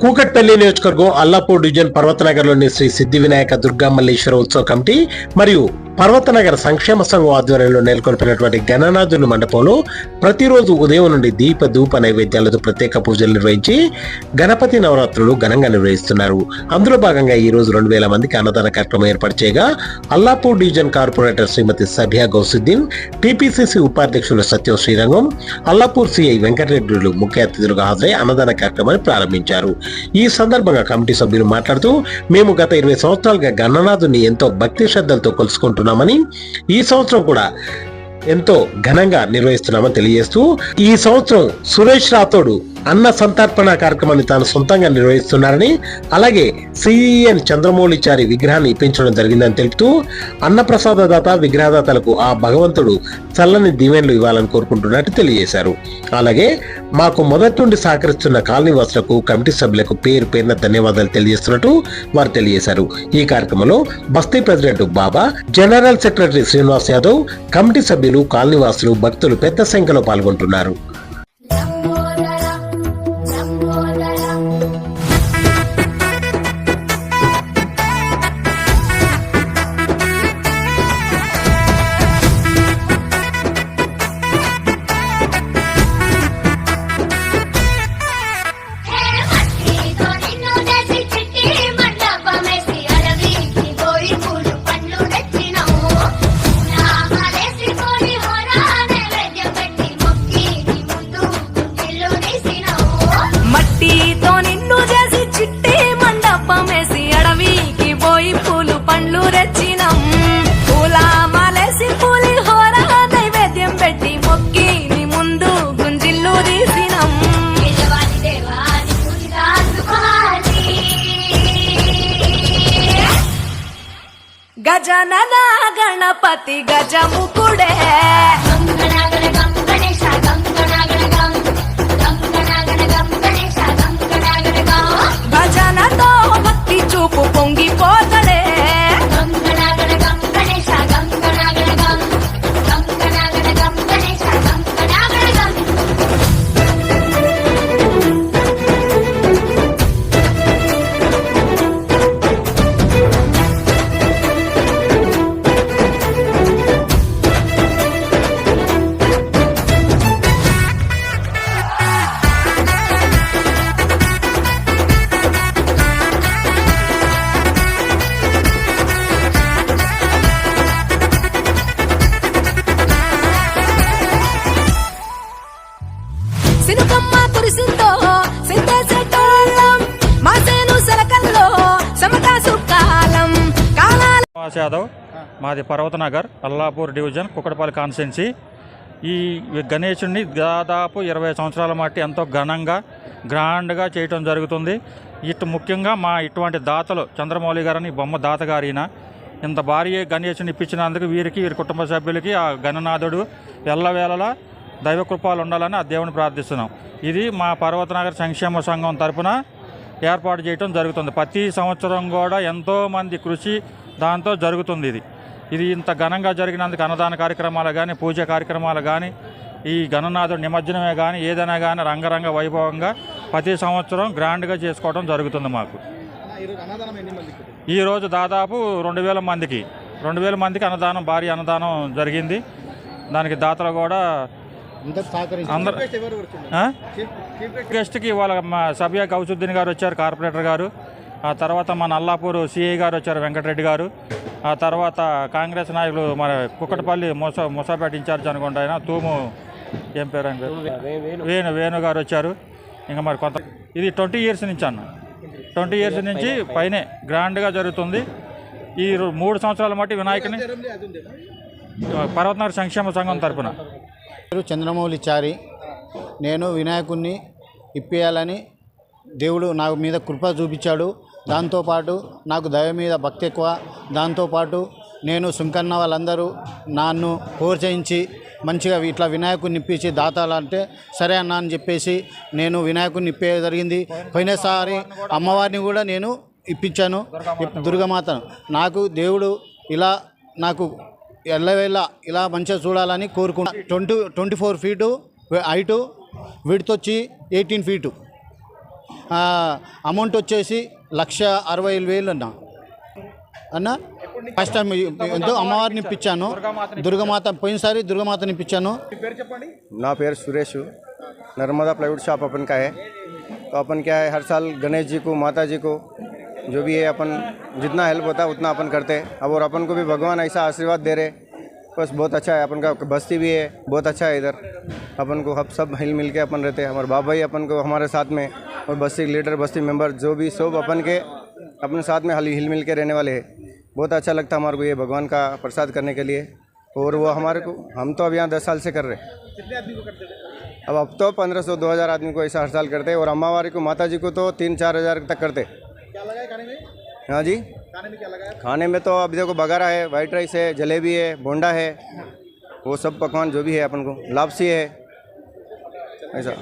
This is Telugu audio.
కూకట్పల్లి నియోజకవర్గం అల్లాపూర్ డివిజన్ పర్వతనగర్లోని శ్రీ సిద్ధి వినాయక దుర్గా మల్లేశ్వర ఉత్సవ కమిటీ మరియు పర్వతనగర సంక్షేమ సంఘం ఆధ్వర్యంలో నెలకొల్పినటువంటి గణనాథుని మండపంలో ప్రతిరోజు ఉదయం నుండి దీప ధూప నైవేద్యాలతో ప్రత్యేక పూజలు నిర్వహించి గణపతి నవరాత్రులు ఘనంగా నిర్వహిస్తున్నారు. అందులో భాగంగా ఈ రోజు రెండు వేల మందికి అన్నదాన కార్యక్రమం ఏర్పాటు చేయగా Allapur division corporator Shrimati Sabya Gousuddin TPCC ఉపాధ్యక్షులు సత్యం శ్రీరంగం అల్లాపూర్ సిఐ వెంకటరెడ్డిలు ముఖ్య అతిథులుగా హాజరై అన్నదాన కార్యక్రమాన్ని ప్రారంభించారు. ఈ సందర్భంగా కమిటీ సభ్యులు మాట్లాడుతూ మేము గత ఇరవై సంవత్సరాలుగా గణనాథుని ఎంతో భక్తి శ్రద్ధలతో కొలుసుకుంటున్నామని ఈ సంవత్సరం కూడా ఎంతో ఘనంగా నిర్వహిస్తున్నామని తెలియజేస్తూ ఈ సంవత్సరం సురేష్ రాథోడు అన్న సంతర్పణ కార్యక్రమాన్ని తాను సొంతంగా నిర్వహిస్తున్నారని అలాగే సిఎన్ చంద్రమౌళిచారి విగ్రహాన్ని ఇప్పించడం జరిగిందని తెలుపుతూ అన్నప్రసాద దాత విగ్రహదాతలకు ఆ భగవంతుడు చల్లని దీవెనలు ఇవ్వాలని కోరుకుంటున్నట్టు తెలియజేశారు. అలాగే మాకు మొదటి నుండి సహకరిస్తున్న కాలనీవాసులకు కమిటీ సభ్యులకు పేరు పేరున ధన్యవాదాలు తెలియజేస్తున్నట్టు వారు తెలియజేశారు. ఈ కార్యక్రమంలో బస్తీ president Baba general secretary Srinivas Yadav committee సభ్యులు కాలనీవాసులు భక్తులు పెద్ద సంఖ్యలో పాల్గొంటున్నారు. గజనన గణపతి గజముకుడే. యాదవ్ మాది పర్వతనగర్ అల్లాపూర్ డివిజన్ కుక్కడపల్లి కాన్స్టెన్సీ ఈ గణేశుడిని దాదాపు ఇరవై సంవత్సరాల మట్టి ఎంతో ఘనంగా గ్రాండ్గా చేయటం జరుగుతుంది. ఇటు ముఖ్యంగా మా ఇటువంటి దాతలు చంద్రమౌళి గారని బొమ్మ దాత గారిన ఇంత భారీ గణేశుని ఇప్పించినందుకు వీరికి వీరి కుటుంబ సభ్యులకి ఆ గణనాథుడు ఎల్లవేళలా దైవ కృపాలు ఉండాలని ఆ దేవుని ప్రార్థిస్తున్నాం. ఇది మా పర్వతనగర్ సంక్షేమ సంఘం తరపున ఏర్పాటు చేయటం జరుగుతుంది. ప్రతి సంవత్సరం కూడా ఎంతోమంది కృషి దాంతో జరుగుతుంది ఇది. ఇది ఇంత ఘనంగా జరిగినందుకు అన్నదాన కార్యక్రమాలు కానీ పూజ కార్యక్రమాలు కానీ ఈ గణనాథుడు నిమజ్జనమే కానీ ఏదైనా కానీ రంగరంగ వైభవంగా ప్రతి సంవత్సరం గ్రాండ్గా చేసుకోవడం జరుగుతుంది మాకు. ఈరోజు దాదాపు రెండు వేల మందికి రెండు వేల మందికి అన్నదానం భారీ అన్నదానం జరిగింది. దానికి దాతలు కూడా అందరు? గెస్ట్కి వాళ్ళ మా సభ్య గౌసుద్దీన్ గారు వచ్చారు కార్పొరేటర్ గారు. ఆ తర్వాత మన అల్లాపూర్ సిఐ గారు వచ్చారు వెంకటరెడ్డి గారు. ఆ తర్వాత కాంగ్రెస్ నాయకులు మన కుక్కటపల్లి మూస ముసాపేట ఇన్ఛార్జ్ అనుకుంటా ఆయన తూము ఏం పేరు ఆయన వేణు వేణు గారు వచ్చారు. ఇంకా మరి కొంత ఇది ట్వంటీ ఇయర్స్ నుంచి అన్న. ట్వంటీ ఇయర్స్ నుంచి పైనే గ్రాండ్గా జరుగుతుంది. ఈ మూడు సంవత్సరాల మట్టి వినాయకుని పర్వతనగర్ సంక్షేమ సంఘం తరపున. పేరు చంద్రమౌళి చారి. నేను వినాయకుణ్ణి ఇప్పేయాలని దేవుడు నా మీద కృప చూపించాడు. దాంతోపాటు నాకు దయ మీద భక్తి ఎక్కువ. దాంతోపాటు నేను సుంకన్న వాళ్ళందరూ నన్ను ప్రోత్సహించి మంచిగా ఇట్లా వినాయకుడిని ఇప్పించి దాతాలంటే సరే అన్న అని చెప్పేసి నేను వినాయకుడిని ఇప్పే జరిగింది. పోయినసారి అమ్మవారిని కూడా నేను ఇప్పించాను. దుర్గమాతను. నాకు దేవుడు ఇలా నాకు ఎల్లవేళ ఇలా మంచిగా చూడాలని కోరుకుంటా twenty twenty four feet height విడితొచ్చి వచ్చి ఎయిటీన్ ఫీటు. అమౌంట్ వచ్చేసి లక్ష అరవై వేలు అన్న అన్న ఫస్ట్ టైం ఎంతో అమ్మవారిని ఇప్పించాను దుర్గమాత పోయినసారి దుర్గమాతని ఇప్పించాను ना पेर सुरेश हूँ। नर्मदा प्लाईवुड शॉप अपन का है तो अपन क्या है हर साल गणेश जी को माता जी को जो भी है अपन जितना हेल्प होता है उतना अपन करते हैं अब और अपन को भी भगवान ऐसा आशीर्वाद दे रहे बस बहुत अच्छा है अपन का बस्ती भी है बहुत अच्छा है इधर। अपन को हम सब हिल मिल के अपन रहते हैं हमारे बाबा ही अपन को हमारे साथ में और बस्ती लीडर बस्ती मेंबर जो भी सब अपन के अपने साथ में हिल हिल मिल के रहने वाले हैं। बहुत अच्छा लगता है हमारे को ये भगवान का प्रसाद करने के लिए और वो हमारे को हम तो अब यहाँ दस साल से कर रहे हैं। अब अब तो पंद्रह सौ दो हज़ार आदमी को ऐसा हर साल करते हैं और अम्मावारी को माता जी को तो तीन चार हज़ार तक करते हाँ जी? खाने में क्या लगा है? खाने में तो अभी देखो बघारा है वाइट राइस है जलेबी है बोंडा है वो सब पकवान जो भी है अपन को लापसी है। ऐसा।